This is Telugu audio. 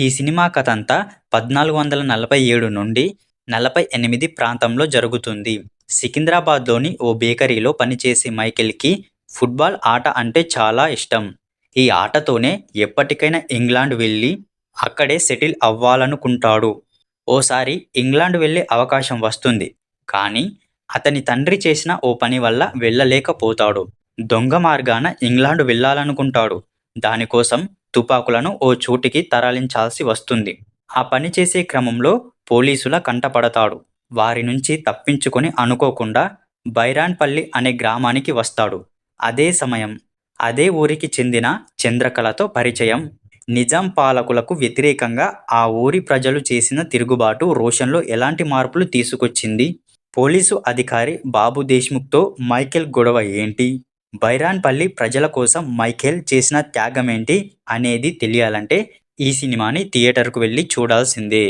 ఈ సినిమా కథ అంతా పద్నాలుగు వందల నలభై ఏడు నుండి నలభై ఎనిమిది ప్రాంతంలో జరుగుతుంది. సికింద్రాబాద్లోని ఓ బేకరీలో పనిచేసే మైకేల్కి ఫుట్బాల్ ఆట అంటే చాలా ఇష్టం. ఈ ఆటతోనే ఎప్పటికైనా ఇంగ్లాండ్ వెళ్ళి అక్కడే సెటిల్ అవ్వాలనుకుంటాడు. ఓసారి ఇంగ్లాండ్ వెళ్ళే అవకాశం వస్తుంది. కానీ అతని తండ్రి చేసిన ఓ పని వల్ల వెళ్ళలేకపోతాడు. దొంగ మార్గాన ఇంగ్లాండ్ వెళ్ళాలనుకుంటాడు. దానికోసం తుపాకులను ఓ చోటికి తరలించాల్సి వస్తుంది. ఆ పని చేసే క్రమంలో పోలీసుల కంటపడతాడు. వారి నుంచి తప్పించుకొని అనుకోకుండా బైరాన్పల్లి అనే గ్రామానికి వస్తాడు. అదే సమయం అదే ఊరికి చెందిన చంద్రకళతో పరిచయం. నిజాం పాలకులకు వ్యతిరేకంగా ఆ ఊరి ప్రజలు చేసిన తిరుగుబాటు రోషన్లో ఎలాంటి మార్పులు తీసుకొచ్చింది? పోలీసు అధికారి బాబు దేశ్ముఖ్తో మైకేల్ గొడవ ఏంటి? బైరాన్పల్లి ప్రజల కోసం మైఖేల్ చేసిన త్యాగం ఏంటి అనేది తెలియాలంటే ఈ సినిమాని థియేటర్కు వెళ్ళి చూడాల్సిందే.